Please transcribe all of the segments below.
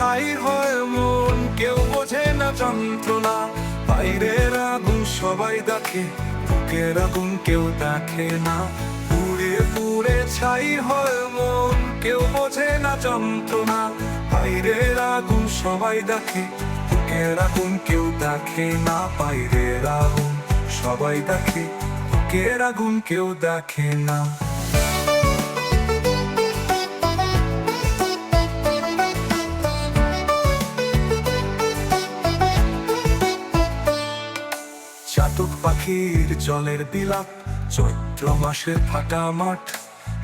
ছাই হয় মন, কেউ বোঝে না যন্ত্রণা। বাইরের আগুন সবাই দেখে, বুকের আগুন কেউ দেখে না। পুড়ে পুড়ে ছাই হয় মন, কেউ বোঝে না যন্ত্রণা। বাইরের আগুন সবাই দেখে, বুকের আগুন কেউ দেখে না। বাইরের আগুন সবাই দেখে, বুকের আগুন কেউ দেখে না। চাতক পাখির জলের বিলাপ, চৈত্র মাসের ফাটা মাঠ।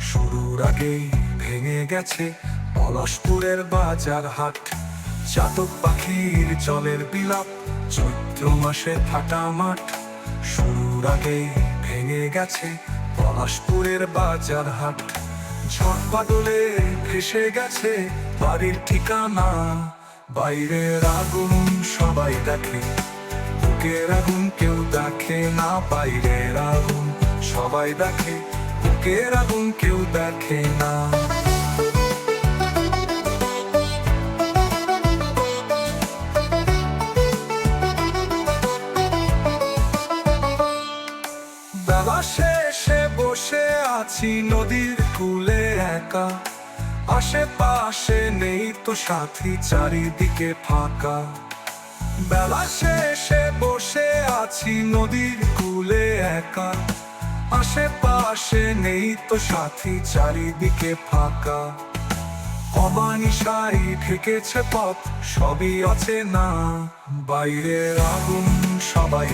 শুরুর আগেই ভেঙে গেছে পলাশপুরের বাজার হাট। চাতক পাখির জলের বিলাপ, চৈত্র মাসে ফাটা মাঠ। শুরুর আগেই ভেঙে গেছে পলাশপুরের বাজার হাট। ঝড় বাদলে ভেসে গেছে বাড়ির ঠিকানা, বাইরের আগুন সবাই দেখে। বুকের আগুন, কেউ দেখে না বাইরের আগুন। সবাই দেখে, বুকের আগুন, কেউ দেখে না। বেলা শেষে বসে আছি নদীর কূলে একা। আশেপাশে নেই তো সাথী, চারিদিকে ফাঁকা। বেলা শেষে বসে আছি নদীর কূলে একা। আশেপাশে নেই তো সাথী, চারিদিকে ফাঁকা। অমানিসাই ঠেকেছে পথ, সবই আছে না। বাইরের আগুন সবাই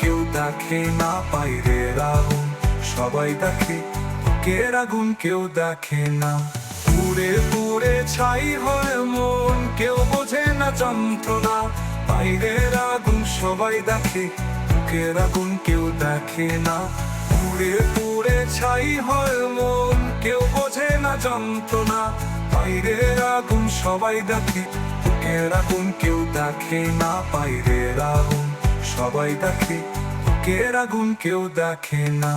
কেউ দেখে না। বাইরের আগুন সবাই দেখে, বুকের কেউ দেখে না। পুরে পুরে ছাই হয় না যন্ত্রণা। বাইরের আগুন সবাই দেখে, বুকের আগুন কেউ দেখে না। পুরে পুরে ছাই হয় মন, কেউ বোঝে না যন্ত্রণা। বাইরের আগুন সবাই দেখে, বুকের আগুন কেউ দেখে না। বাইরের আগুন সবাই দেখে, বুকের আগুন কেউ দেখে না।